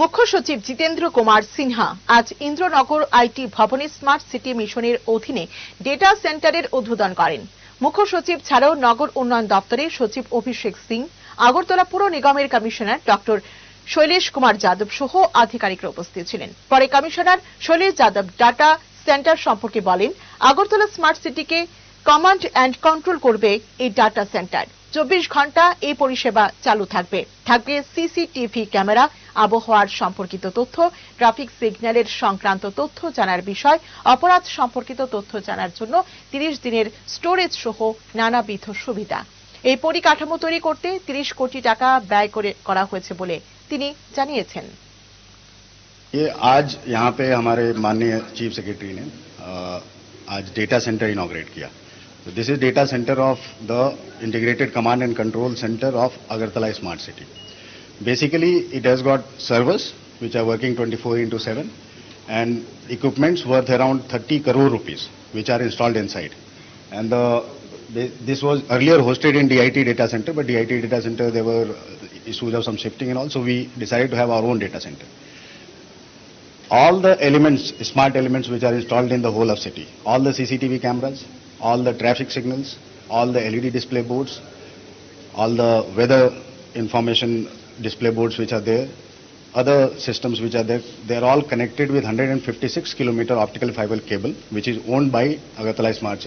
মুখ্য সচিব জিতেন্দ্র কুমার সিনহা আজ ইন্দ্রনগর আইটি ভবনে স্মার্ট সিটি মিশনের অধীনে ডেটা সেন্টারের উদ্বোধন করেন। মুখ্য সচিব ছাড়াও নগর উন্নয়ন দপ্তরের সচিব অভিষেক সিং, আগরতলা পুর নিগমের কমিশনার ডক্টর শৈলেশ কুমার যাদব সহ আধিকারিকরা উপস্থিত ছিলেন। পরে commissioner Shailesh Yadav data centre সম্পর্কে বলেন, আগরতলা স্মার্ট সিটিকে কমান্ড অ্যান্ড কন্ট্রোল করবে এই ডাটা সেন্টার। চব্বিশ ঘন্টা এই পরিষেবা চালু থাকবে থাকবে সিসিটিভি ক্যামেরা আবহাওয়ার সম্পর্কিত তথ্য ট্রাফিক সিগন্যালের সংক্রান্ত তথ্য জানার বিষয় অপরাধ সম্পর্কিত তথ্য জানার জন্য তিরিশ দিনের স্টোরেজ সহ নানাবিধ সুবিধা এই পরিকাঠামো তৈরি করতে তিরিশ কোটি টাকা ব্যয় করে করা হয়েছে বলে তিনি জানিয়েছেন ये आज यहाँ पे हमारे माननीय चीफ सेक्रेटरी ने अ, आज डेटा सेंटर इनॉग्रेट किया This is data center of the Integrated Command and Control Center of Agartala Smart City. Basically, it has got servers which are working 24 into 7 and equipments worth around 30 crore rupees which are installed inside. And the, this was earlier hosted in DIT data center, but DIT data center there were issues of some shifting and also we decided to have our own data center all the elements, smart elements which are installed in the whole of city, all the CCTV cameras, all the traffic signals, all the LED display boards, all the weather information display boards which are there, other systems which are there, they are all connected with 156 kilometer optical fiber cable which is owned by Agartala Smart.